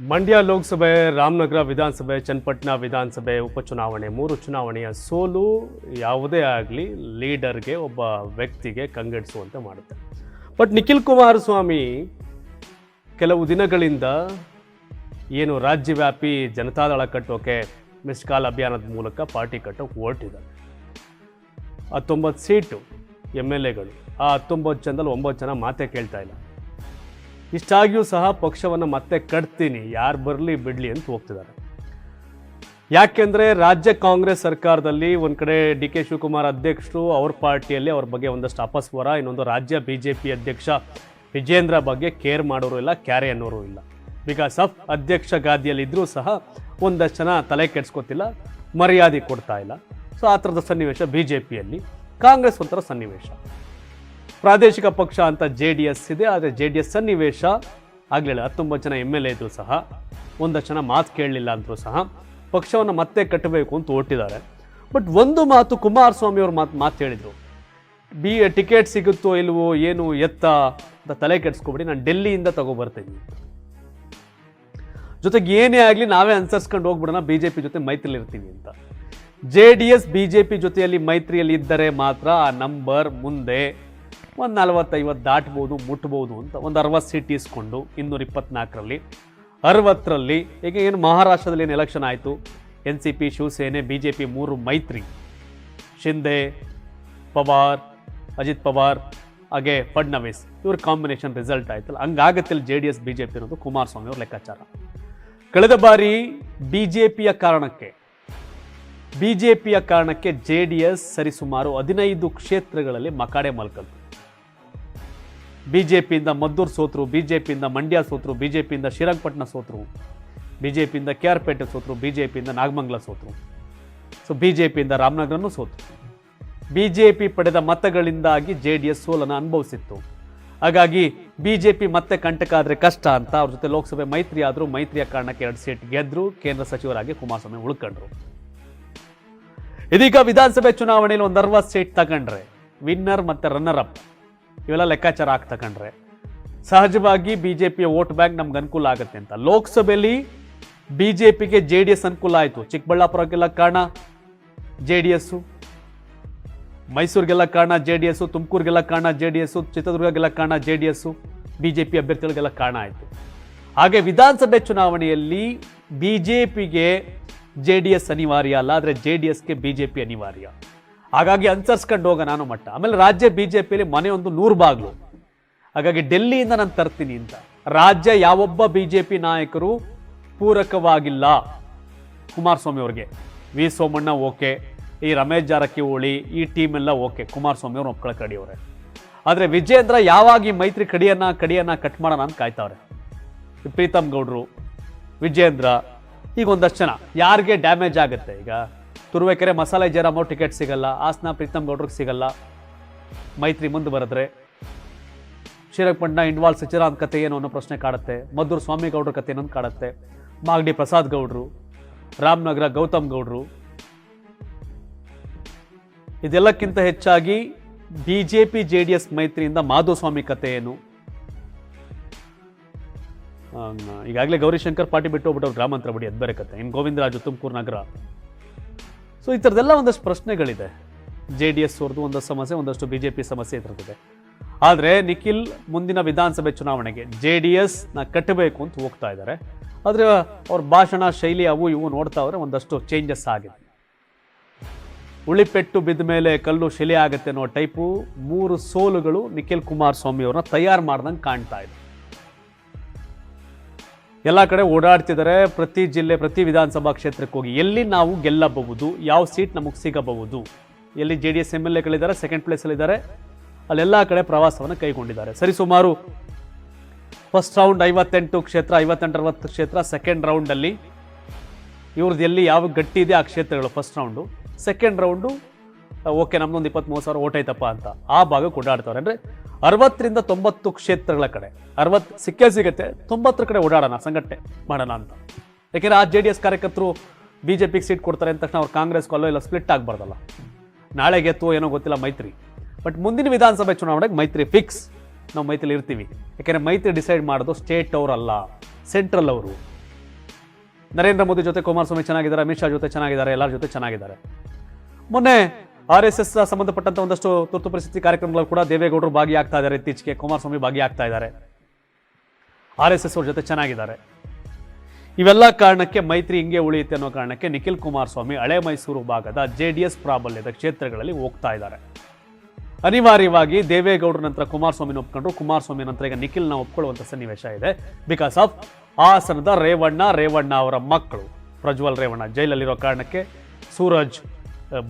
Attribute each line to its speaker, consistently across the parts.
Speaker 1: ಮಂಡ್ಯ ಲೋಕಸಭೆ, ರಾಮನಗರ ವಿಧಾನಸಭೆ, ಚನ್ನಪಟ್ಟಣ ವಿಧಾನಸಭೆ ಉಪಚುನಾವಣೆ. ಮೂರು ಚುನಾವಣೆಯ ಸೋಲು ಯಾವುದೇ ಆಗಲಿ ಲೀಡರ್ಗೆ, ಒಬ್ಬ ವ್ಯಕ್ತಿಗೆ ಕಂಗೆಡಿಸುವಂತೆ ಮಾಡುತ್ತೆ. ಬಟ್ ನಿಖಿಲ್ ಕುಮಾರಸ್ವಾಮಿ ಕೆಲವು ದಿನಗಳಿಂದ ಏನು ರಾಜ್ಯವ್ಯಾಪಿ ಜನತಾದಳ ಕಟ್ಟೋಕೆ, ಮಿಸ್ ಕಾಲ್ ಅಭಿಯಾನದ ಮೂಲಕ ಪಾರ್ಟಿ ಕಟ್ಟೋಕೆ ಹೊರಟಿದ್ದಾರೆ. ಹತ್ತೊಂಬತ್ತು ಸೀಟು ಎಂ ಎಲ್ ಎಗಳು. ಆ ಹತ್ತೊಂಬತ್ತು ಜನದಲ್ಲಿ ಒಂಬತ್ತು ಜನ ಮಾತೇ ಕೇಳ್ತಾ ಇಲ್ಲ. ಇಷ್ಟಾಗಿಯೂ ಸಹ ಪಕ್ಷವನ್ನು ಮತ್ತೆ ಕಟ್ತೀನಿ, ಯಾರು ಬರಲಿ ಬಿಡಲಿ ಅಂತ ಹೋಗ್ತಿದ್ದಾರೆ. ಯಾಕೆಂದರೆ ರಾಜ್ಯ ಕಾಂಗ್ರೆಸ್ ಸರ್ಕಾರದಲ್ಲಿ ಒಂದು ಕಡೆ ಡಿ ಕೆ ಶಿವಕುಮಾರ್ ಅಧ್ಯಕ್ಷರು ಅವ್ರ ಪಾರ್ಟಿಯಲ್ಲಿ ಅವ್ರ ಬಗ್ಗೆ ಒಂದಷ್ಟು ಅಪಸ್ವರ, ಇನ್ನೊಂದು ರಾಜ್ಯ ಬಿ ಜೆ ಪಿ ಅಧ್ಯಕ್ಷ ವಿಜೇಂದ್ರ ಬಗ್ಗೆ ಕೇರ್ ಮಾಡೋರು ಇಲ್ಲ, ಕ್ಯಾರೆ ಅನ್ನೋರು ಇಲ್ಲ. ಬಿಕಾಸ್ ಆಫ್ ಅಧ್ಯಕ್ಷ ಗಾದಿಯಲ್ಲಿದ್ದರೂ ಸಹ ಒಂದಷ್ಟು ಜನ ತಲೆ ಕೆಡ್ಸ್ಕೊತಿಲ್ಲ, ಮರ್ಯಾದೆ ಕೊಡ್ತಾ ಇಲ್ಲ. ಸೊ ಆ ಥರದ ಸನ್ನಿವೇಶ ಬಿ ಜೆ ಪಿಯಲ್ಲಿ ಕಾಂಗ್ರೆಸ್ ಒಂಥರ ಸನ್ನಿವೇಶ. ಪ್ರಾದೇಶಿಕ ಪಕ್ಷ ಅಂತ ಜೆ ಡಿ ಎಸ್ ಇದೆ, ಆದರೆ ಜೆ ಡಿ ಎಸ್ ಸನ್ನಿವೇಶ ಆಗಲಿಲ್ಲ. ಹತ್ತೊಂಬತ್ತು ಜನ ಎಂ ಎಲ್ ಎ ಇದ್ರು ಸಹ, ಒಂದಷ್ಟು ಜನ ಮಾತು ಕೇಳಲಿಲ್ಲ ಅಂದರೂ ಸಹ, ಪಕ್ಷವನ್ನು ಮತ್ತೆ ಕಟ್ಟಬೇಕು ಅಂತ ಒಟ್ಟಿದ್ದಾರೆ. ಬಟ್ ಒಂದು ಮಾತು ಕುಮಾರಸ್ವಾಮಿ ಅವರು ಮಾತು ಮಾತು ಹೇಳಿದರು. ಬಿ ಟಿಕೆಟ್ ಸಿಗುತ್ತೋ ಇಲ್ವೋ, ಏನು ಎತ್ತ ಅಂತ ತಲೆ ಕೆಡಿಸ್ಕೊಬಿಡಿ, ನಾನು ಡೆಲ್ಲಿಯಿಂದ ತಗೊಬರ್ತೀನಿ. ಜೊತೆಗೆ ಏನೇ ಆಗಲಿ ನಾವೇ ಅನ್ಸರ್ಸ್ಕೊಂಡು ಹೋಗ್ಬಿಡೋಣ ಬಿ ಜೆ ಪಿ ಜೊತೆ ಮೈತ್ರಿಲಿ ಇರ್ತೀವಿ ಅಂತ. J D S B J P ಜೊತೆಯಲ್ಲಿ ಮೈತ್ರಿಯಲ್ಲಿ ಇದ್ದರೆ ಮಾತ್ರ ಆ ನಂಬರ್ ಮುಂದೆ ಒಂದು ನಲವತ್ತೈವತ್ತು ದಾಟ್ಬೋದು, ಮುಟ್ಬೋದು ಅಂತ ಒಂದು ಅರವತ್ತು ಸೀಟ್ ಇಸ್ಕೊಂಡು ಇನ್ನೂರ ಇಪ್ಪತ್ನಾಲ್ಕರಲ್ಲಿ. ಅರವತ್ತರಲ್ಲಿ, ಈಗ ಏನು ಮಹಾರಾಷ್ಟ್ರದಲ್ಲಿ ಏನು ಎಲೆಕ್ಷನ್ ಆಯಿತು? N C P Shiv Sena B J P ಮೂರು ಮೈತ್ರಿ. ಶಿಂದೆ ಪವಾರ್, ಅಜಿತ್ ಪವಾರ್, ಹಾಗೆ ಫಡ್ನವೀಸ್, ಇವ್ರ ಕಾಂಬಿನೇಷನ್ ರಿಸಲ್ಟ್ ಆಯ್ತಲ್ಲ. ಹಂಗಾಗತ್ತಿಲ್ಲ J D S B J P ಅನ್ನೋದು ಕುಮಾರಸ್ವಾಮಿ ಅವ್ರ ಲೆಕ್ಕಾಚಾರ. ಕಳೆದ ಬಾರಿ ಬಿ ಜೆ ಪಿಯ ಕಾರಣಕ್ಕೆ ಬಿ ಜೆ ಪಿಯ ಕಾರಣಕ್ಕೆ ಜೆ ಡಿ ಎಸ್ ಸರಿಸುಮಾರು ಹದಿನೈದು ಕ್ಷೇತ್ರಗಳಲ್ಲಿ ಮಕಾಡೆ ಮಲ್ಕಲ್ತು. ಬಿ ಜೆ ಪಿಯಿಂದ ಮದ್ದೂರು ಸೋತರು ಬಿ ಜೆ ಪಿಯಿಂದ ಮಂಡ್ಯ ಸೋತರು ಬಿ ಜೆ ಪಿಯಿಂದ ಶ್ರೀರಂಗಪಟ್ಟಣ ಸೋತರು ಬಿ ಜೆ ಪಿಯಿಂದ ಕೆ ಆರ್ ಪೇಟೆ ಸೋತರು ಬಿ ಜೆ ಪಿಯಿಂದ ನಾಗಮಂಗಲ ಸೋತರು. ಸೊ ಬಿ ಜೆ ಪಿಯಿಂದ ರಾಮನಗರನೂ ಸೋತರು. ಬಿ ಜೆ ಪಿ ಪಡೆದ ಮತಗಳಿಂದಾಗಿ ಜೆ ಡಿ ಎಸ್ ಸೋಲನ್ನು ಅನುಭವಿಸಿತ್ತು. ಹಾಗಾಗಿ ಬಿ ಜೆ ಪಿ ಮತ್ತೆ ಕಂಟಕ ಆದರೆ ಕಷ್ಟ ಅಂತ ಅವ್ರ ಜೊತೆ ಲೋಕಸಭೆ ಮೈತ್ರಿ ಆದರೂ ಮೈತ್ರಿಯ ಕಾರಣಕ್ಕೆ ಎರಡು ಸೀಟ್ ಗೆದ್ರು, ಕೇಂದ್ರ ಸಚಿವರಾಗಿ ಕುಮಾರಸ್ವಾಮಿ ಉಳ್ಕೊಂಡ್ರು. ಇದೀಗ ವಿಧಾನಸಭೆ ಚುನಾವಣೆಯಲ್ಲಿ ಒಂದು ಅರವತ್ತು ಸೀಟ್ ತಗೊಂಡ್ರೆ ವಿನ್ನರ್ ಮತ್ತು ರನ್ನರ್ ಅಪ್ ಇವೆಲ್ಲ ಲೆಕ್ಕಾಚಾರ ಹಾಕಿ ತಗೊಂಡ್ರೆ ಸಹಜವಾಗಿ ಬಿ ಜೆ ಪಿಯ ವೋಟ್ ಬ್ಯಾಂಕ್ ನಮ್ಗೆ ಅನುಕೂಲ ಆಗುತ್ತೆ ಅಂತ. ಲೋಕಸಭೆಯಲ್ಲಿ ಬಿ ಜೆ ಪಿಗೆ ಜೆ ಡಿ ಎಸ್ ಅನುಕೂಲ ಆಯಿತು. ಚಿಕ್ಕಬಳ್ಳಾಪುರಕ್ಕೆಲ್ಲ ಕಾರಣ ಜೆ ಡಿ ಎಸ್ಸು ಮೈಸೂರಿಗೆಲ್ಲ ಕಾರಣ ಜೆ ಡಿ ಎಸ್ಸು ತುಮಕೂರಿಗೆಲ್ಲ ಕಾರಣ ಜೆ ಡಿ ಎಸ್ಸು ಚಿತ್ರದುರ್ಗಗೆಲ್ಲ ಕಾರಣ J D S B J P ಅಭ್ಯರ್ಥಿಗಳಿಗೆಲ್ಲ ಕಾರಣ ಆಯಿತು. ಹಾಗೆ ವಿಧಾನಸಭೆ ಚುನಾವಣೆಯಲ್ಲಿ ಬಿ ಜೆ ಪಿಗೆ ಜೆ ಡಿ ಎಸ್ ಅನಿವಾರ್ಯ ಅಲ್ಲ, ಆದರೆ ಜೆ ಡಿ ಎಸ್ಗೆ ಬಿ ಜೆ ಪಿ ಅನಿವಾರ್ಯ. ಹಾಗಾಗಿ ಅನುಸರಿಸ್ಕೊಂಡು ಹೋಗ ನಾನು ಮಟ್ಟ. ಆಮೇಲೆ ರಾಜ್ಯ ಬಿ ಜೆ ಪಿಯಲ್ಲಿ ಮನೆ ಒಂದು ನೂರು ಬಾಗ್ಲು. ಹಾಗಾಗಿ ಡೆಲ್ಲಿಯಿಂದ ನಾನು ತರ್ತೀನಿ ಅಂತ. ರಾಜ್ಯ ಯಾವೊಬ್ಬ ಬಿ ಜೆ ಪಿ ನಾಯಕರು ಪೂರಕವಾಗಿಲ್ಲ. ಕುಮಾರಸ್ವಾಮಿ ಅವ್ರಿಗೆ. V Somanna okay. ಈ ರಮೇಶ್ ಜಾರಕಿಹೊಳಿ, ಈ ಟೀಮ್ ಎಲ್ಲ ಓಕೆ. ಕುಮಾರಸ್ವಾಮಿ ಅವ್ರು ಒಪ್ಕೊಳ ಕಡಿಯವ್ರೆ ಆದರೆ ವಿಜೇಂದ್ರ ಯಾವಾಗ ಈ ಮೈತ್ರಿ ಕಡಿಯನ್ನ ಕಡಿಯನ್ನ ಕಟ್ ಮಾಡೋಣ ಅಂತ ಕಾಯ್ತಾವ್ರೆ. ಪ್ರೀತಮ್ ಗೌಡ್ರು ವಿಜೇಂದ್ರ ಈಗ ಒಂದಷ್ಟು ಜನ. ಯಾರಿಗೆ ಡ್ಯಾಮೇಜ್ ಆಗುತ್ತೆ ಈಗ? ತುರುವೇಕೆರೆ ಮಸಾಲೆ ಜಯರಾಮ್ ಟಿಕೆಟ್ ಸಿಗಲ್ಲ ಆಸ್ನ ಪ್ರೀತಮ್ ಗೌಡ್ರಿಗೆ ಸಿಗಲ್ಲ. ಮೈತ್ರಿ ಮುಂದೆ ಬರೆದ್ರೆ ಶ್ರೀರಂಗಪಟ್ಟಣ ಇಂಡ್ವಾಲ್ ಸಚಿರಾಂತ್ ಕತೆ ಏನು ಅನ್ನೋ ಪ್ರಶ್ನೆ ಕಾಡುತ್ತೆ, ಮದ್ದೂರು ಸ್ವಾಮಿ ಗೌಡ್ರ ಕತೆ ಏನೊಂದು ಕಾಡುತ್ತೆ, ಮಾಗಡಿ ಪ್ರಸಾದ್ ಗೌಡ್ರು, ರಾಮನಗರ ಗೌತಮ್ ಗೌಡ್ರು. ಇದೆಲ್ಲಕ್ಕಿಂತ ಹೆಚ್ಚಾಗಿ B J P J D S ಮೈತ್ರಿಯಿಂದ Madhuswamy ಕತೆ ಏನು? ಈಗಾಗಲೇ ಗೌರಿಶಂಕರ್ ಪಾರ್ಟಿ ಬಿಟ್ಟು ಹೋಗ್ಬಿಟ್ಟು ಗ್ರಾಮಾಂತರ ಬಿಡಿ, ಅದು ಬೇರೆ ಕತೆ ಇನ್ನು ಗೋವಿಂದರಾಜು ತುಮಕೂರು ನಗರ. ಸೊ ಈ ಥರದ್ದೆಲ್ಲ ಒಂದಷ್ಟು ಪ್ರಶ್ನೆಗಳಿದೆ. ಜೆ ಡಿ ಎಸ್ ಅವ್ರದ್ದು ಒಂದಷ್ಟು ಸಮಸ್ಯೆ, ಒಂದಷ್ಟು ಬಿ ಜೆ ಪಿ ಸಮಸ್ಯೆ ಇದ್ರದ್ದಿದೆ. ಆದರೆ ನಿಖಿಲ್ ಮುಂದಿನ ವಿಧಾನಸಭೆ ಚುನಾವಣೆಗೆ ಜೆ ಡಿ ಎಸ್ನ ಕಟ್ಟಬೇಕು ಅಂತ ಹೋಗ್ತಾ ಇದ್ದಾರೆ. ಆದರೆ ಅವ್ರ ಭಾಷಣ, ಶೈಲಿ ಅವು ಇವು ನೋಡ್ತಾ ಹೋದ್ರೆ ಒಂದಷ್ಟು ಚೇಂಜಸ್ ಆಗಿದೆ. ಉಳಿಪೆಟ್ಟು ಬಿದ್ದ ಮೇಲೆ ಕಲ್ಲು ಶಿಲೆ ಆಗುತ್ತೆ ಅನ್ನೋ ಟೈಪು ಮೂರು ಸೋಲುಗಳು ನಿಖಿಲ್ ಕುಮಾರಸ್ವಾಮಿ ಅವ್ರನ್ನ ತಯಾರು ಮಾಡ್ದಂಗೆ ಕಾಣ್ತಾ ಇದೆ. ಎಲ್ಲ ಕಡೆ ಓಡಾಡ್ತಿದ್ದಾರೆ. ಪ್ರತಿ ಜಿಲ್ಲೆ, ಪ್ರತಿ ವಿಧಾನಸಭಾ ಕ್ಷೇತ್ರಕ್ಕೆ ಹೋಗಿ ಎಲ್ಲಿ ನಾವು ಗೆಲ್ಲಬಹುದು, ಯಾವ ಸೀಟ್ ನಮಗೆ ಸಿಗಬಹುದು? ಎಲ್ಲಿ J D S M L ಎಗಳಿದ್ದಾರೆ second ಪ್ಲೇಸಲ್ಲಿದ್ದಾರೆ ಅಲ್ಲೆಲ್ಲ ಕಡೆ ಪ್ರವಾಸವನ್ನು ಕೈಗೊಂಡಿದ್ದಾರೆ. ಸರಿ, ಸುಮಾರು ಫಸ್ಟ್ ರೌಂಡ್ ಐವತ್ತೆಂಟು ಕ್ಷೇತ್ರ ಐವತ್ತೆಂಟು ಅರವತ್ತು ಕ್ಷೇತ್ರ ಸೆಕೆಂಡ್ ರೌಂಡಲ್ಲಿ ಇವ್ರದ್ದು ಎಲ್ಲಿ ಯಾವ ಗಟ್ಟಿ ಇದೆ ಆ ಕ್ಷೇತ್ರಗಳು first round second round okay, ನಮ್ದೊಂದು ಇಪ್ಪತ್ತ್ಮೂರು ಸಾವಿರ ಓಟೈತಪ್ಪ ಅಂತ ಆ ಭಾಗಕ್ಕೆ ಓಡಾಡ್ತಾರೆ ಅಂದರೆ ಅರವತ್ತರಿಂದ ತೊಂಬತ್ತು ಕ್ಷೇತ್ರಗಳ ಕಡೆ. ಅರವತ್ತು ಸಿಕ್ಕೇ ಸಿಗುತ್ತೆ. ತೊಂಬತ್ತರ ಕಡೆ ಓಡಾಡೋಣ, ಸಂಘಟನೆ ಮಾಡೋಣ ಅಂತ. ಯಾಕೆಂದರೆ ಆ ಜೆ ಡಿ ಎಸ್ ಕಾರ್ಯಕರ್ತರು ಬಿ ಜೆ ಪಿಗೆ ಸೀಟ್ ಕೊಡ್ತಾರೆ ಅಂದ ತಕ್ಷಣ ಅವ್ರು ಕಾಂಗ್ರೆಸ್ ಕೊಲ್ಲೋ ಇಲ್ಲ ಸ್ಪ್ಲಿಟ್ ಆಗಬಾರ್ದಲ್ಲ. ನಾಳೆ ಗೆತ್ತು ಏನೋ ಗೊತ್ತಿಲ್ಲ ಮೈತ್ರಿ. ಬಟ್ ಮುಂದಿನ ವಿಧಾನಸಭೆ ಚುನಾವಣೆಗೆ ಮೈತ್ರಿ ಫಿಕ್ಸ್ ನಾವು ಮೈತ್ರಿಲಿ ಇರ್ತೀವಿ. ಯಾಕೆಂದರೆ ಮೈತ್ರಿ ಡಿಸೈಡ್ ಮಾಡೋದು ಸ್ಟೇಟ್ ಅವರಲ್ಲ ಸೆಂಟ್ರಲ್ ಅವರು. ನರೇಂದ್ರ ಮೋದಿ ಜೊತೆ ಕುಮಾರಸ್ವಾಮಿ ಚೆನ್ನಾಗಿದ್ದಾರೆ, ಅಮಿತ್ ಶಾ ಜೊತೆ ಚೆನ್ನಾಗಿದ್ದಾರೆ, ಎಲ್ಲರ ಜೊತೆ ಚೆನ್ನಾಗಿದ್ದಾರೆ. ಮೊನ್ನೆ ಆರ್ ಎಸ್ ಎಸ್ ಸಂಬಂಧಪಟ್ಟಂತ ಒಂದಷ್ಟು ತುರ್ತು ಪರಿಸ್ಥಿತಿ ಕಾರ್ಯಕ್ರಮಗಳು ಕೂಡ ದೇವೇಗೌಡರು ಭಾಗಿಯಾಗ್ತಾ ಇದ್ದಾರೆ. ಇತ್ತೀಚೆಗೆ ಕುಮಾರಸ್ವಾಮಿ ಭಾಗಿಯಾಗ್ತಾ ಇದ್ದಾರೆ. ಆರ್ ಎಸ್ ಎಸ್ ಅವ್ರ ಜೊತೆ ಚೆನ್ನಾಗಿದ್ದಾರೆ. ಇವೆಲ್ಲ ಕಾರಣಕ್ಕೆ ಮೈತ್ರಿ ಹಿಂಗೆ ಉಳಿಯುತ್ತೆ ಅನ್ನೋ ಕಾರಣಕ್ಕೆ ನಿಖಿಲ್ ಕುಮಾರಸ್ವಾಮಿ ಹಳೆ ಮೈಸೂರು ಭಾಗದ ಜೆ ಡಿ ಎಸ್ ಪ್ರಾಬಲ್ಯದ ಕ್ಷೇತ್ರಗಳಲ್ಲಿ ಹೋಗ್ತಾ ಇದ್ದಾರೆ. ಅನಿವಾರ್ಯವಾಗಿ ದೇವೇಗೌಡರ ನಂತರ ಕುಮಾರಸ್ವಾಮಿನ ಒಪ್ಕೊಂಡ್ರು. ಕುಮಾರಸ್ವಾಮಿ ನಂತರ ಈಗ ನಿಖಿಲ್ನ ಒಪ್ಕೊಳ್ಳುವಂಥ ಸನ್ನಿವೇಶ ಇದೆ. ಬಿಕಾಸ್ ಆಫ್ ಹಾಸನದ ರೇವಣ್ಣ ರೇವಣ್ಣ ಅವರ ಮಕ್ಕಳು. ಪ್ರಜ್ವಲ್ ರೇವಣ್ಣ ಜೈಲಲ್ಲಿರೋ ಕಾರಣಕ್ಕೆ ಸೂರಜ್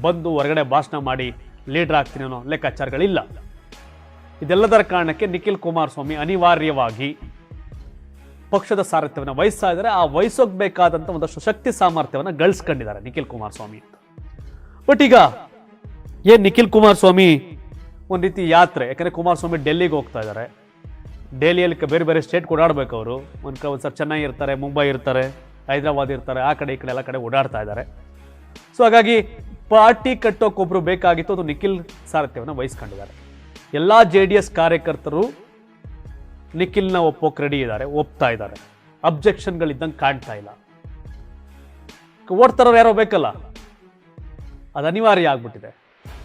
Speaker 1: ಬಂದು ಹೊರಗಡೆ ಭಾಷಣ ಮಾಡಿ ಲೀಡರ್ ಆಗ್ತೀನಿ ಅನ್ನೋ ಲೆಕ್ಕಾಚಾರಗಳಿಲ್ಲ. ಇದೆಲ್ಲದರ ಕಾರಣಕ್ಕೆ ನಿಖಿಲ್ ಕುಮಾರಸ್ವಾಮಿ ಅನಿವಾರ್ಯವಾಗಿ ಪಕ್ಷದ ಸಾರಥ್ಯವನ್ನು ವಹಿಸ್ತಾ ಇದ್ದಾರೆ. ಆ ವಹಿಸೋಗ್ಬೇಕಾದಂಥ ಒಂದಷ್ಟು ಶಕ್ತಿ ಸಾಮರ್ಥ್ಯವನ್ನು ಗಳಿಸ್ಕೊಂಡಿದ್ದಾರೆ ನಿಖಿಲ್ ಕುಮಾರಸ್ವಾಮಿ ಬಟ್ ಈಗ ಏನು ನಿಖಿಲ್ ಕುಮಾರಸ್ವಾಮಿ ಒಂದು ರೀತಿ ಯಾತ್ರೆ, ಯಾಕಂದ್ರೆ ಕುಮಾರಸ್ವಾಮಿ ಡೆಲ್ಲಿಗೆ ಹೋಗ್ತಾ ಇದ್ದಾರೆ. ಡೆಲ್ಲಿಯಲ್ಲಿ ಬೇರೆ ಬೇರೆ ಸ್ಟೇಟ್ ಓಡಾಡ್ಬೇಕು ಅವರು. ಒಂದು ಕ ಸರ್ ಚೆನ್ನೈ ಇರ್ತಾರೆ, ಮುಂಬೈ ಇರ್ತಾರೆ, ಹೈದರಾಬಾದ್ ಇರ್ತಾರೆ, ಆ ಕಡೆ ಈ ಕಡೆ ಎಲ್ಲ ಕಡೆ ಓಡಾಡ್ತಾ ಇದ್ದಾರೆ. ಸೊ ಹಾಗಾಗಿ ಪಾರ್ಟಿ ಕಟ್ಟೋಕೊಬ್ರು ಬೇಕಾಗಿತ್ತು, ಅದು ನಿಖಿಲ್ ಸಾರಥ್ಯವನ್ನು ವಹಿಸ್ಕೊಂಡಿದ್ದಾರೆ. ಎಲ್ಲ ಜೆ ಡಿ ಎಸ್ ಕಾರ್ಯಕರ್ತರು ನಿಖಿಲ್ನ ಒಪ್ಪೋಕೆ ರೆಡಿ ಇದ್ದಾರೆ, ಒಪ್ತಾ ಇದ್ದಾರೆ. ಅಬ್ಜೆಕ್ಷನ್ಗಳಿದ್ದಂಗೆ ಕಾಣ್ತಾ ಇಲ್ಲ. ಓಡ್ತಾರೋ ಯಾರೋ ಬೇಕಲ್ಲ? ಅದು ಅನಿವಾರ್ಯ ಆಗ್ಬಿಟ್ಟಿದೆ.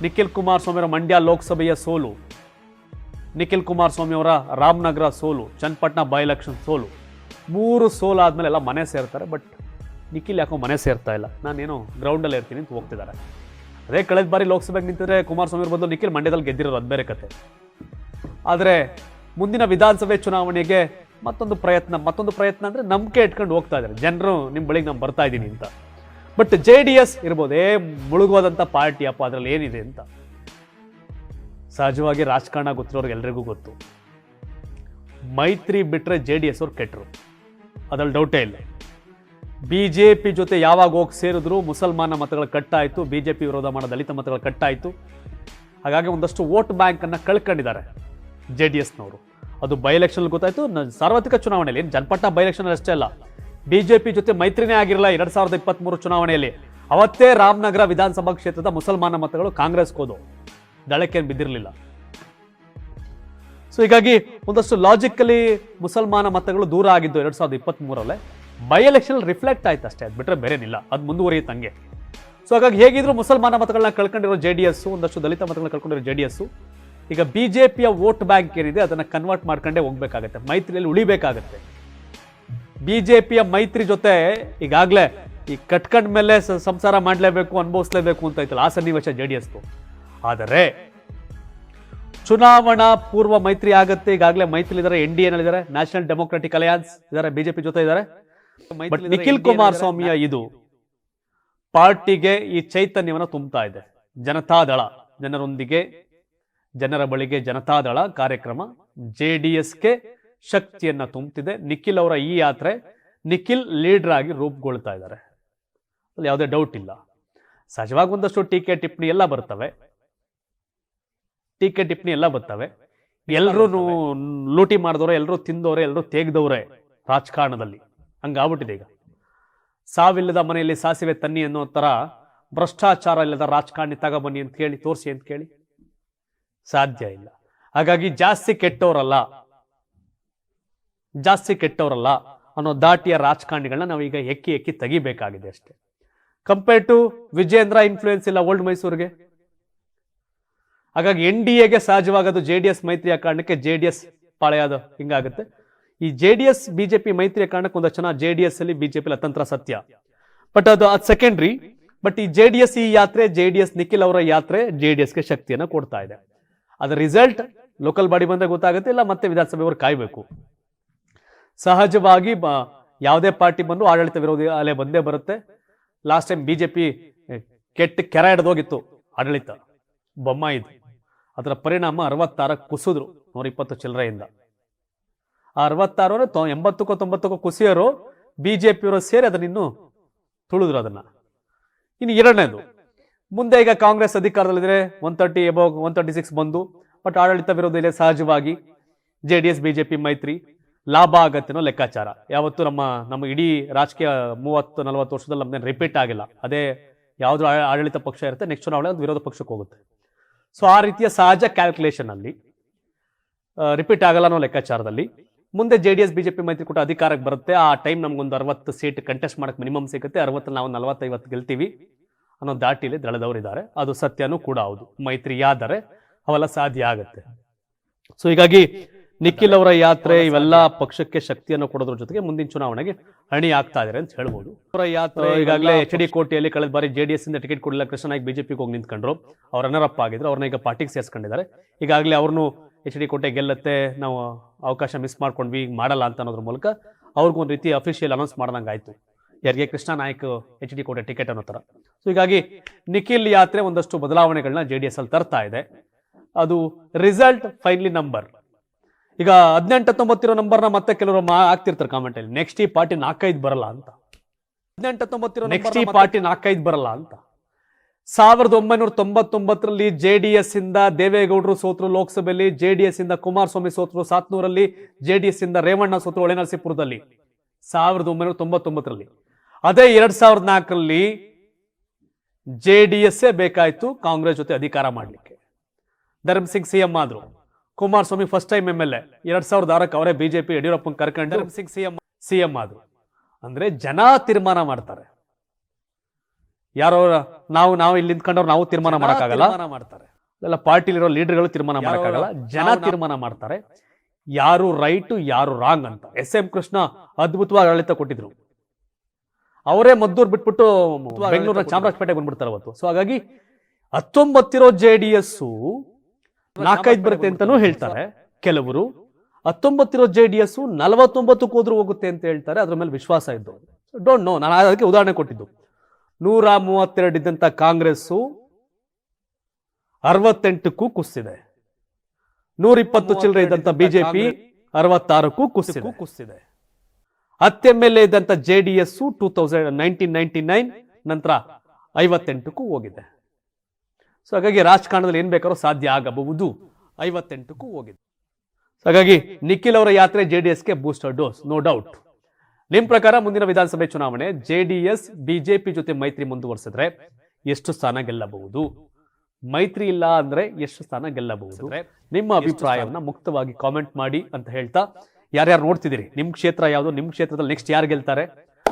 Speaker 1: ನಿಖಿಲ್ ಕುಮಾರಸ್ವಾಮಿ ಅವರ ಮಂಡ್ಯ ಲೋಕಸಭೆಯ ಸೋಲು, ನಿಖಿಲ್ ಕುಮಾರಸ್ವಾಮಿ ಅವರ ರಾಮನಗರ ಸೋಲು, ಚನ್ನಪಟ್ಟಣ ಬೈ ಎಲೆಕ್ಷನ್ ಸೋಲು, ಮೂರು ಸೋಲು ಆದಮೇಲೆ ಎಲ್ಲ ಮನೆ ಸೇರ್ತಾರೆ ಬಟ್ ನಿಖಿಲ್ ಯಾಕೋ ಮನೆ ಸೇರ್ತಾ ಇಲ್ಲ. ನಾನೇನು ಗ್ರೌಂಡಲ್ಲಿ ಇರ್ತೀನಿ ಅಂತ ಹೋಗ್ತಿದ್ದಾರೆ ಅದೇ ಕಳೆದ ಬಾರಿ ಲೋಕಸಭೆಗೆ ನಿಂತಿದ್ರೆ ಕುಮಾರಸ್ವಾಮಿ ಬದಲು ನಿಖಿಲ್ ಮಂಡ್ಯದಲ್ಲಿ ಗೆದ್ದಿರೋದು ಅದು ಬೇರೆ ಕತೆ. ಆದರೆ ಮುಂದಿನ ವಿಧಾನಸಭೆ ಚುನಾವಣೆಗೆ ಮತ್ತೊಂದು ಪ್ರಯತ್ನ ಮತ್ತೊಂದು ಪ್ರಯತ್ನ ಅಂದರೆ ನಂಬಿಕೆ ಇಟ್ಕೊಂಡು ಹೋಗ್ತಾ ಇದ್ದಾರೆ. ಜನರು ನಿಮ್ಮ ಬಳಿಗೆ ನಾನು ಬರ್ತಾ ಇದ್ದೀನಿ ಅಂತ. ಬಟ್ ಜೆ ಡಿ ಎಸ್ ಇರ್ಬೋದು ಮುಳುಗೋದಂಥ ಪಾರ್ಟಿ ಅಪ್ಪ, ಅದರಲ್ಲಿ ಏನಿದೆ ಅಂತ. ಸಹಜವಾಗಿ ರಾಜಕಾರಣ ಗೊತ್ತಿರೋರ್ಗೆ ಎಲ್ರಿಗೂ ಗೊತ್ತು. ಮೈತ್ರಿ ಬಿಟ್ಟರೆ ಜೆ ಡಿ ಎಸ್ ಅವ್ರು ಕೆಟ್ಟರು ಅದ್ರಲ್ಲಿ ಡೌಟೇ ಇಲ್ಲ. ಬಿ ಜೆ ಪಿ ಜೊತೆ ಯಾವಾಗ ಹೋಗಿ ಸೇರಿದ್ರು ಮುಸಲ್ಮಾನ ಮತಗಳು ಕಟ್ಟಾಯಿತು ಪಿ ವಿರೋಧ ಮಾಡೋ ದಲಿತ ಮತಗಳು ಕಟ್ಟಾಯಿತು. ಹಾಗಾಗಿ ಒಂದಷ್ಟು ವೋಟ್ ಬ್ಯಾಂಕನ್ನು ಕಳ್ಕೊಂಡಿದ್ದಾರೆ ಜೆ ಡಿ ಎಸ್ನವರು. ಅದು ಬೈ ಎಲೆಕ್ಷನ್ ಗೊತ್ತಾಯ್ತು. ಸಾರ್ವತ್ರಿಕ ಚುನಾವಣೆಯಲ್ಲಿ ಜನಪಟ್ಟ ಬೈ ಎಲೆಕ್ಷನ್ ಅಷ್ಟೇ ಅಲ್ಲ ಬಿ ಜೆ ಪಿ ಜೊತೆ ಮೈತ್ರಿನೇ ಆಗಿರಲ್ಲ ಎರಡ್ ಸಾವಿರದ ಇಪ್ಪತ್ತ್ಮೂರು ಚುನಾವಣೆಯಲ್ಲಿ. ಅವತ್ತೇ ರಾಮನಗರ ವಿಧಾನಸಭಾ ಕ್ಷೇತ್ರದ ಮುಸಲ್ಮಾನ ಮತಗಳು ಕಾಂಗ್ರೆಸ್ ಹೋದವು. ದಳಕ್ಕೇನು ಬಿದ್ದಿರಲಿಲ್ಲ. ಸೊ ಹೀಗಾಗಿ ಒಂದಷ್ಟು ಲಾಜಿಕಲಿ ಮುಸಲ್ಮಾನ ಮತಗಳು ದೂರ ಆಗಿದ್ದು ಎರಡು ಸಾವಿರದ ಇಪ್ಪತ್ತ್ ಮೂರಲ್ಲೇ ಬೈ ಎಲೆಕ್ಷನ್ ರಿಫ್ಲೆಕ್ಟ್ ಆಯ್ತು ಅಷ್ಟೇ. ಅದು ಬಿಟ್ಟರೆ ಬೇರೇನಿಲ್ಲ. ಅದು ಮುಂದುವರಿಯುತ್ತೆ ಹಂಗೆ. ಸೊ ಹಾಗಾಗಿ ಹೇಗಿದ್ರು ಮುಸಲ್ಮಾನ ಮತಗಳನ್ನ ಕಳ್ಕೊಂಡಿರೋ ಜೆ ಡಿ ಎಸ್ ಒಂದಷ್ಟು ದಲಿತ ಮತಗಳನ್ನ ಕಳ್ಕೊಂಡಿರೋ ಜೆ ಡಿ ಎಸ್ ಈಗ ಬಿ ಜೆ ಪಿಯ ವೋಟ್ ಬ್ಯಾಂಕ್ ಏನಿದೆ, ಅದನ್ನು ಕನ್ವರ್ಟ್ ಮಾಡ್ಕೊಂಡೇ ಹೋಗ್ಬೇಕಾಗತ್ತೆ. ಮೈತ್ರಿಯಲ್ಲಿ ಉಳಿಬೇಕಾಗತ್ತೆ. ಬಿ ಜೆ ಪಿಯ ಮೈತ್ರಿ ಜೊತೆ ಈಗಾಗಲೇ ಈ ಕಟ್ಕಂಡ ಮೇಲೆ ಸಂಸಾರ ಮಾಡಲೇಬೇಕು, ಅನುಭವಿಸ್ಲೇಬೇಕು ಅಂತ ಐತಲ್ಲ, ಆ ಸನ್ನಿವೇಶ ಜೆ ಡಿ ಎಸ್ದು ಆದರೆ, ಚುನಾವಣಾ ಪೂರ್ವ ಮೈತ್ರಿ ಆಗುತ್ತೆ. ಈಗಾಗಲೇ ಮೈತ್ರಿ ಇದ್ದಾರೆ ಎನ್ ಡಿ ಎನಲ್ಲಿದ್ದಾರೆ ನ್ಯಾಷನಲ್ ಡೆಮೊಕ್ರೆಟಿಕ್ ಅಲಯನ್ಸ್ ಇದ್ದಾರೆ ಬಿಜೆಪಿ ಜೊತೆ ಇದ್ದಾರೆ. ಬಟ್ ನಿಖಿಲ್ ಕುಮಾರಸ್ವಾಮಿಯ ಇದು. ಪಾರ್ಟಿಗೆ ಈ ಚೈತನ್ಯವನ್ನು ತುಂಬುತ್ತಾ ಇದೆ. ಜನತಾದಳ ಜನರೊಂದಿಗೆ ಜನರ ಬಳಿಗೆ ಜನತಾದಳ ಕಾರ್ಯಕ್ರಮ ಜೆ ಡಿ ಎಸ್ಗೆ ಶಕ್ತಿಯನ್ನ ತುಂಬುತ್ತಿದೆ. ನಿಖಿಲ್ ಅವರ ಈ ಯಾತ್ರೆ ನಿಖಿಲ್ ಲೀಡರ್ ಆಗಿ ರೂಪುಗೊಳ್ತಾ ಇದ್ದಾರೆ. ಅಲ್ಲಿ ಯಾವುದೇ ಡೌಟ್ ಇಲ್ಲ. ಸಹಜವಾಗಿ ಒಂದಷ್ಟು ಟೀಕೆ ಟಿಪ್ಪಣಿ ಎಲ್ಲ ಬರ್ತವೆ. ಟೀಕೆ ಟಿಪ್ಪಣಿ ಎಲ್ಲ ಬರ್ತವೆ. ಎಲ್ಲರೂ ಲೂಟಿ ಮಾಡಿದವ್ರೆ ಎಲ್ಲರೂ ತಿಂದವ್ರೆ ಎಲ್ಲರೂ ತೇಗ್ದವ್ರೆ ರಾಜಕಾರಣದಲ್ಲಿ. ಹಂಗಾಗ್ಬಿಟ್ಟಿದೆ ಈಗ. ಸಾವಿಲ್ಲದ ಮನೆಯಲ್ಲಿ ಸಾಸಿವೆ ತನ್ನಿ ಅನ್ನೋ ಥರ ಭ್ರಷ್ಟಾಚಾರ ಇಲ್ಲದ ರಾಜಕಾರಣಿ ತಗೊಬನ್ನಿ ಅಂತ ಹೇಳಿ ತೋರಿಸಿ ಅಂತ ಕೇಳಿ ಸಾಧ್ಯ ಇಲ್ಲ. ಹಾಗಾಗಿ ಜಾಸ್ತಿ ಕೆಟ್ಟವರಲ್ಲ ಜಾಸ್ತಿ ಕೆಟ್ಟವರಲ್ಲ ಅನ್ನೋ ದಾಟಿಯ ರಾಜಕಾರಣಿಗಳನ್ನ ನಾವೀಗ ಎಕ್ಕಿ ಎಕ್ಕಿ ತೆಗಿಬೇಕಾಗಿದೆ ಅಷ್ಟೇ. ಕಂಪೇರ್ ಟು ವಿಜೇಂದ್ರ ಇನ್ಫ್ಲೂಯೆನ್ಸ್ ಇಲ್ಲ ಓಲ್ಡ್ ಮೈಸೂರಿಗೆ ಹಾಗಾಗಿ ಎನ್ ಡಿ ಎಗೆ ಸಹಜವಾಗದು ಜೆ ಡಿ ಎಸ್ ಮೈತ್ರಿಯ ಕಾರಣಕ್ಕೆ ಜೆ ಡಿ ಎಸ್ ಪಾಳೆಯಾದ ಹಿಂಗಾಗುತ್ತೆ. ಈ ಜೆ ಡಿ ಎಸ್ ಬಿಜೆಪಿ ಮೈತ್ರಿಯ ಕಾರಣಕ್ಕೆ ಒಂದಷ್ಟು ಜೆ ಡಿ ಎಸ್ ಅಲ್ಲಿ ಬಿಜೆಪಿ ಅತಂತ್ರ ಸತ್ಯ. ಬಟ್ ಅದು ಅದು ಸೆಕೆಂಡ್ರಿ ಬಟ್ ಈ ಜೆ ಡಿ ಎಸ್ ಈ ಯಾತ್ರೆ ಜೆ ಡಿ ಎಸ್ ನಿಖಿಲ್ ಅವರ ಯಾತ್ರೆ ಜೆ ಡಿ ಎಸ್ಗೆ ಶಕ್ತಿಯನ್ನು ಕೊಡ್ತಾ ಇದೆ. ಅದರ ರಿಸಲ್ಟ್ ಲೋಕಲ್ ಬಾಡಿ ಬಂದಾಗ ಗೊತ್ತಾಗುತ್ತೆ, ಇಲ್ಲ ಮತ್ತೆ ವಿಧಾನಸಭೆಯವರು ಕಾಯಬೇಕು. ಸಹಜವಾಗಿ ಯಾವುದೇ ಪಾರ್ಟಿ ಬಂದು ಆಡಳಿತ ವಿರೋಧಿ ಅಲೆ ಬಂದೇ ಬರುತ್ತೆ. ಲಾಸ್ಟ್ ಟೈಮ್ ಬಿಜೆಪಿ ಕೆಟ್ಟ ಕೆರ ಹಿಡ್ದೋಗಿತ್ತು ಆಡಳಿತ. ಬೊಮ್ಮಾಯಿದು ಅದರ ಪರಿಣಾಮ ಅರವತ್ತಾರ ಕುಸಿದ್ರು, ನೂರ ಇಪ್ಪತ್ತು ಚಿಲ್ಲರೆಯಿಂದ. ಅರವತ್ತಾರು ತೊ ಎಂಬತ್ತಕ್ಕೋ ತೊಂಬತ್ತಕ್ಕೋ ಕುಸಿಯೋರು ಬಿ ಜೆ ಪಿಯವರು ಸೇರಿ ಅದನ್ನ ಇನ್ನು ತುಳಿದ್ರು ಅದನ್ನ. ಇನ್ನು ಎರಡನೇದು, ಮುಂದೆ ಈಗ Congress ಅಧಿಕಾರದಲ್ಲಿದ್ರೆ one thirty above one thirty six ಬಂದು ಬಟ್ ಆಡಳಿತ ವಿರೋಧ ಇದೆ ಸಹಜವಾಗಿ ಜೆ ಡಿ ಎಸ್ ಬಿಜೆಪಿ ಮೈತ್ರಿ, ಲಾಭ ಆಗತ್ತೆ ಅನ್ನೋ ಲೆಕ್ಕಾಚಾರ. ಯಾವತ್ತು ನಮ್ಮ ನಮ್ಮ ಇಡೀ ರಾಜಕೀಯ ಮೂವತ್ತು, ನಲವತ್ತು ವರ್ಷದಲ್ಲಿ ನಮ್ದೇನು ರಿಪೀಟ್ ಆಗಿಲ್ಲ. ಅದೇ ಯಾವ್ದು ಆಡಳಿತ ಪಕ್ಷ ಇರುತ್ತೆ ನೆಕ್ಸ್ಟ್ ಚುನಾವಣೆ ಒಂದು ವಿರೋಧ ಪಕ್ಷಕ್ಕೆ ಹೋಗುತ್ತೆ. ಸೊ ಆ ರೀತಿಯ ಸಹಜ ಕ್ಯಾಲ್ಕುಲೇಷನ್ ಅಲ್ಲಿ ರಿಪೀಟ್ ಆಗಲ್ಲ ಅನ್ನೋ ಲೆಕ್ಕಾಚಾರದಲ್ಲಿ ಮುಂದೆ ಜೆ ಡಿ ಎಸ್ ಬಿಜೆಪಿ ಮೈತ್ರಿಕೂಟ ಅಧಿಕಾರಕ್ಕೆ ಬರುತ್ತೆ. ಆ ಟೈಮ್ ನಮ್ಗೊಂದು ಅರವತ್ತು ಸೀಟ್ ಕಂಟೆಸ್ಟ್ ಮಾಡಕ್ಕೆ ಮಿನಿಮಮ್ ಸಿಗುತ್ತೆ. ಅರವತ್ತು ನಾವು ನಲವತ್ತೈವತ್ತು ಗೆಲ್ತೀವಿ ಅನ್ನೋ ದಾಟಿಲಿ ದಳದವರಿದ್ದಾರೆ. ಅದು ಸತ್ಯನೂ ಕೂಡ ಹೌದು. ಮೈತ್ರಿ ಯಾದರೆ ಅವೆಲ್ಲ ಸಾಧ್ಯ ಆಗುತ್ತೆ. ಸೊ ಹೀಗಾಗಿ ನಿಖಿಲ್ ಅವರ ಯಾತ್ರೆ ಇವೆಲ್ಲ ಪಕ್ಷಕ್ಕೆ ಶಕ್ತಿಯನ್ನು ಕೊಡೋದ್ರ ಜೊತೆಗೆ ಮುಂದಿನ ಚುನಾವಣೆಗೆ ಹಣಿ ಆಗ್ತಾ ಇದಾರೆ ಅಂತ ಹೇಳ್ಬೋದು. ಅವರ ಯಾತ್ರೆ ಈಗಾಗಲೇ ಎಚ್ ಡಿ ಕೋಟೆಯಲ್ಲಿ ಕಳೆದ ಬಾರಿ ಜೆ ಡಿ ಎಸ್ ಇಂದ ಟಿಕೆಟ್ ಕೊಡಲಿಲ್ಲ. ಕೃಷ್ಣನಾಯ್ಕ ಬಿಜೆಪಿಗೆ ಹೋಗಿ ನಿಂತ್ಕೊಂಡ್ರು. ಅವ್ರ ಅನರಪ್ಪ ಆಗಿದ್ರು. ಅವ್ರನ್ನ ಈಗ ಪಾರ್ಟಿಗೆ ಸೇರಿಸ್ಕೊಂಡಿದ್ದಾರೆ. ಈಗಾಗಲೇ ಅವ್ರನ್ನು ಎಚ್ ಡಿ ಕೋಟೆ ಗೆಲ್ಲತ್ತೆ ನಾವು ಅವಕಾಶ ಮಿಸ್ ಮಾಡ್ಕೊಂಡ್ವಿ ಈಗ ಮಾಡಲ್ಲ ಅಂತ ಅನ್ನೋದ್ರ ಮೂಲಕ ಅವ್ರಿಗೊಂದು ರೀತಿ ಅಫಿಷಿಯಲ್ ಅನೌನ್ಸ್ ಮಾಡ್ದಂಗೆ ಆಯಿತು ಯಾರಿಗೆ Krishna Nayak H D Kote ticket ಅನ್ನೋ ಥರ ಸೊ ಹೀಗಾಗಿ ನಿಖಿಲ್ ಯಾತ್ರೆ ಒಂದಷ್ಟು ಬದಲಾವಣೆಗಳನ್ನ ಜೆ ಡಿ ಎಸ್ ಅಲ್ಲಿ ತರ್ತಾ ಇದೆ. ಅದು ರಿಸಲ್ಟ್ ಫೈನಲಿ ನಂಬರ್ ಈಗ ಹದಿನೆಂಟು ಹತ್ತೊಂಬತ್ತಿರೋ ನಂಬರ್ನ ಮತ್ತೆ ಕೆಲವರು ಮಾ ಆಗ್ತಿರ್ತಾರೆ ಕಾಮೆಂಟಲ್ಲಿ ನೆಕ್ಸ್ಟ್ ಈ ಪಾರ್ಟಿ ನಾಲ್ಕೈದು ಬರಲ್ಲ ಅಂತ. ಹದಿನೆಂಟು ಹತ್ತೊಂಬತ್ತಿರೋ ನೆಕ್ಸ್ಟ್ ಈ ಪಾರ್ಟಿ ನಾಲ್ಕೈದು ಬರಲ್ಲ ಅಂತ. ಸಾವಿರದ ಒಂಬೈನೂರ ತೊಂಬತ್ತೊಂಬತ್ತರಲ್ಲಿ ಜೆ ಡಿ ಎಸ್ ಇಂದ ದೇವೇಗೌಡರು ಸೋತರು ಲೋಕಸಭೆಯಲ್ಲಿ, ಜೆ ಡಿ ಎಸ್ ಇಂದ ಕುಮಾರಸ್ವಾಮಿ ಸೋತರು ಸಾತ್ನೂರಲ್ಲಿ, ಜೆ ಡಿ ಎಸ್ ಇಂದ ರೇವಣ್ಣ ಸೋತರು ಹೊಳೆನರಸೀಪುರದಲ್ಲಿ. ಸಾವಿರದ ಒಂಬೈನೂರ ತೊಂಬತ್ತೊಂಬತ್ತರಲ್ಲಿ. ಅದೇ ಎರಡ್ ಸಾವಿರದ ನಾಲ್ಕರಲ್ಲಿ ಜೆ ಡಿ ಎಸ್ ಬೇಕಾಯ್ತು ಕಾಂಗ್ರೆಸ್ ಜೊತೆ ಅಧಿಕಾರ ಮಾಡಲಿಕ್ಕೆ. ಧರ್ಮ್ ಸಿಂಗ್ ಸಿಎಂ ಆದ್ರು. Kumaraswamy first time M L A. ಎರಡ್ ಸಾವಿರದ ಆರಕ್ಕೆ ಅವರೇ ಬಿಜೆಪಿ ಯಡಿಯೂರಪ್ಪನ ಕರ್ಕೊಂಡು ಧರ್ಮ್ ಸಿಂಗ್ ಸಿಎಂ ಸಿಎಂ ಆದ್ರು. ಅಂದ್ರೆ ಜನ ತೀರ್ಮಾನ ಮಾಡ್ತಾರೆ. ಯಾರೋ ನಾವು ನಾವು ಇಲ್ಲಿ ನಿಂತ್ಕೊಂಡವ್ರು ನಾವು ತೀರ್ಮಾನ ಮಾಡೋಕ್ಕಾಗಲ್ಲ. ಮಾಡ್ತಾರೆ. ಎಲ್ಲ ಪಾರ್ಟಿಲಿರೋ ಲೀಡರ್ಗಳು ತೀರ್ಮಾನ ಮಾಡೋಕ್ಕಾಗಲ್ಲ. ಜನ ತೀರ್ಮಾನ ಮಾಡ್ತಾರೆ. ಯಾರು ರೈಟ್ ಯಾರು ರಾಂಗ್ ಅಂತ. ಎಸ್ ಎಂ ಕೃಷ್ಣ ಅದ್ಭುತವಾಗಿ ಆಡಳಿತ ಕೊಟ್ಟಿದ್ರು. ಅವರೇ ಮದ್ದೂರು ಬಿಟ್ಬಿಟ್ಟು ಬೆಂಗಳೂರಿನ ಚಾಮರಾಜಪೇಟೆ ಬಂದ್ಬಿಡ್ತಾರೆ ಅವತ್ತು. ಸೊ ಹಾಗಾಗಿ ಹತ್ತೊಂಬತ್ತಿರೋ ಜೆ ಡಿ ಎಸ್ ನಾಲ್ಕೈದು ಬರುತ್ತೆ ಅಂತಾನೂ ಹೇಳ್ತಾರೆ ಕೆಲವರು. ಹತ್ತೊಂಬತ್ತಿರೋ ಜೆ ಡಿ ಎಸ್ ನಲವತ್ತೊಂಬತ್ತಕ್ಕೆ ಹೋದ್ರೂ ಹೋಗುತ್ತೆ ಅಂತ ಹೇಳ್ತಾರೆ. ಅದ್ರ ಮೇಲೆ ವಿಶ್ವಾಸ ಇದ್ದು ಡೋಂಟ್ ನೋ ನಾನು ಅದಕ್ಕೆ ಉದಾಹರಣೆ ಕೊಟ್ಟಿದ್ದು. ನೂರ ಮೂವತ್ತೆರಡು ಇದ್ದಂಥ ಕಾಂಗ್ರೆಸ್ಸು ಅರವತ್ತೆಂಟಕ್ಕೂ ಕುಸಿದೆ ನೂರ ಇಪ್ಪತ್ತು ಚಿಲ್ಲರೆ ಇದ್ದಂತ ಬಿಜೆಪಿ ಅರವತ್ತಾರಕ್ಕೂ ಕುಸಿದೆ ಕುಸಿದೆ ಹತ್ತು ಎ ಇದ್ದಂತ J D S two thousand nineteen ninety nine ನಂತರ ಐವತ್ತೆಂಟಕ್ಕೂ ಹೋಗಿದೆ. ಸೊ ಹಾಗಾಗಿ ರಾಜಕಾರಣದಲ್ಲಿ ಏನು ಬೇಕಾದ್ರೂ ಸಾಧ್ಯ ಆಗಬಹುದು. ಐವತ್ತೆಂಟಕ್ಕೂ ಹೋಗಿದೆ. ಸೊ ಹಾಗಾಗಿ ನಿಖಿಲ್ ಅವರ ಯಾತ್ರೆ ಜೆ ಡಿ ಎಸ್ಗೆ ಬೂಸ್ಟರ್ ಡೋಸ್ ನೋ ಡೌಟ್ ನಿಮ್ ಪ್ರಕಾರ ಮುಂದಿನ ವಿಧಾನಸಭೆ ಚುನಾವಣೆ ಜೆ ಡಿ ಎಸ್ ಬಿಜೆಪಿ ಜೊತೆ ಮೈತ್ರಿ ಮುಂದುವರಿಸಿದ್ರೆ ಎಷ್ಟು ಸ್ಥಾನ ಗೆಲ್ಲಬಹುದು? ಮೈತ್ರಿ ಇಲ್ಲ ಅಂದ್ರೆ ಎಷ್ಟು ಸ್ಥಾನ ಗೆಲ್ಲಬಹುದು? ನಿಮ್ಮ ಅಭಿಪ್ರಾಯವನ್ನ ಮುಕ್ತವಾಗಿ ಕಾಮೆಂಟ್ ಮಾಡಿ ಅಂತ ಹೇಳ್ತಾ ಯಾರ್ಯಾರು ನೋಡ್ತಿದ್ದೀರಿ ನಿಮ್ ಕ್ಷೇತ್ರ ಯಾವುದು ನಿಮ್ ಕ್ಷೇತ್ರದಲ್ಲಿ ನೆಕ್ಸ್ಟ್ ಯಾರು ಗೆಲ್ತಾರೆ?